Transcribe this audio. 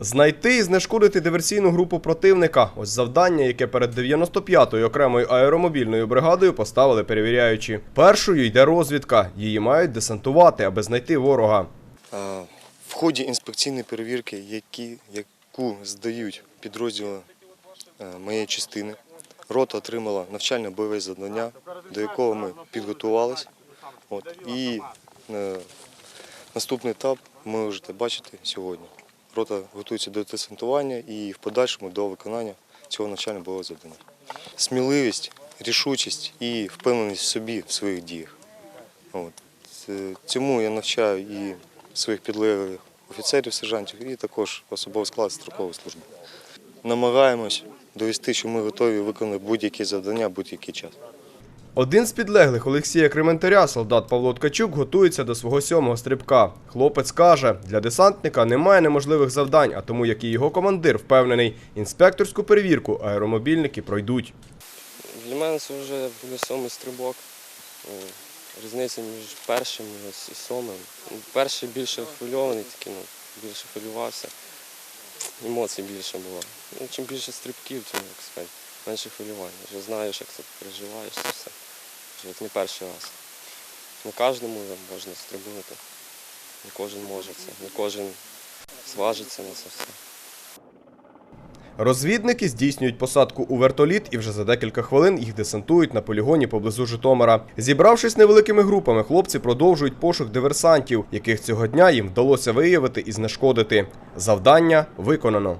Знайти і знешкодити диверсійну групу противника. Ось завдання, яке перед 95-ю окремою аеромобільною бригадою поставили перевіряючі. Першою йде розвідка. Її мають десантувати, аби знайти ворога. В ході інспекційної перевірки, яку здають підрозділи е, моєї частини, рота отримала навчальне бойове завдання, до якого ми підготувалися. От, і е, наступний етап ми можете бачити сьогодні. Рота готується до десантування і в подальшому до виконання цього навчально бойового завдання. Сміливість, рішучість і впевненість в собі в своїх діях. От. Цьому я навчаю і своїх підлеглих офіцерів, сержантів, і також особовий склад строкової служби. Намагаємось довести, що ми готові виконати будь-які завдання, будь-який час. Один з підлеглих Олексія Крементаря, солдат Павло Ткачук, готується до свого сьомого стрибка. Хлопець каже, для десантника немає неможливих завдань, а тому, як і його командир впевнений, інспекторську перевірку аеромобільники пройдуть. Для мене це вже буде сьомий стрибок. Різниця між першим і сьомим. Ну, Перший більше хвильований, такий, ну, більше хвилювався. Емоцій більше було. Ну, чим більше стрибків, тим як сказати, менше хвилювання. Вже знаєш, як це переживаєш це все. Вже як не перший раз. Не кожному можна стрибнути. Не кожен може це, не кожен зважиться на це все. Розвідники здійснюють посадку у вертоліт і вже за декілька хвилин їх десантують на полігоні поблизу Житомира. Зібравшись невеликими групами, хлопці продовжують пошук диверсантів, яких цього дня їм вдалося виявити і знешкодити. Завдання виконано.